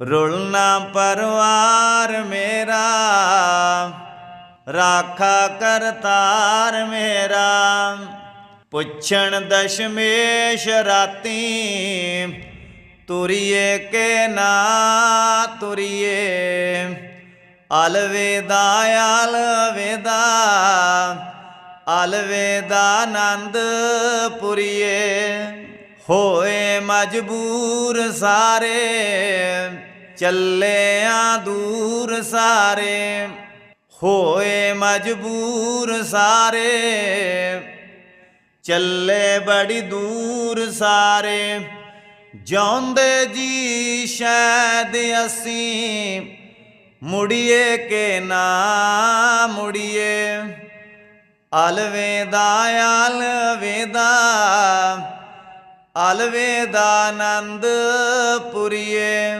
ਰੁਲਣਾ ਪਰਵਾਰ ਮੇਰਾ, ਰਾਖਾ ਕਰਤਾਰ ਮੇਰਾ। ਪੁੱਛਣ ਦਸ਼ਮੇਸ਼ ਰਾਤੀ, ਤੁਰੀਏ ਕੇ ਨਾ ਤੁਰੀਏ। ਅਲਵਿਦਾ ਅਲਵਿਦਾ ਅਲਵਿਦਾ ਆਨੰਦ ਪੁਰੀਏ। ਹੋਏ ਮਜਬੂਰ ਸਾਰੇ ਚੱਲੇ ਆ ਦੂਰ ਸਾਰੇ, ਹੋਏ ਮਜਬੂਰ ਸਾਰੇ। ਚੱਲੇ ਬੜੀ ਦੂਰ ਸਾਰੇ ਜਾਂਦੇ ਜੀ ਸ਼ਾਇਦ ਅਸੀਂ। ਮੁੜੀਏ ਕੇ ਨਾ ਮੁੜੀਏ, ਅਲਵਿਦਾ ਅਲਵਿਦਾ ਅਲਵਿਦਾ ਆਨੰਦ ਪੁਰੀਏ।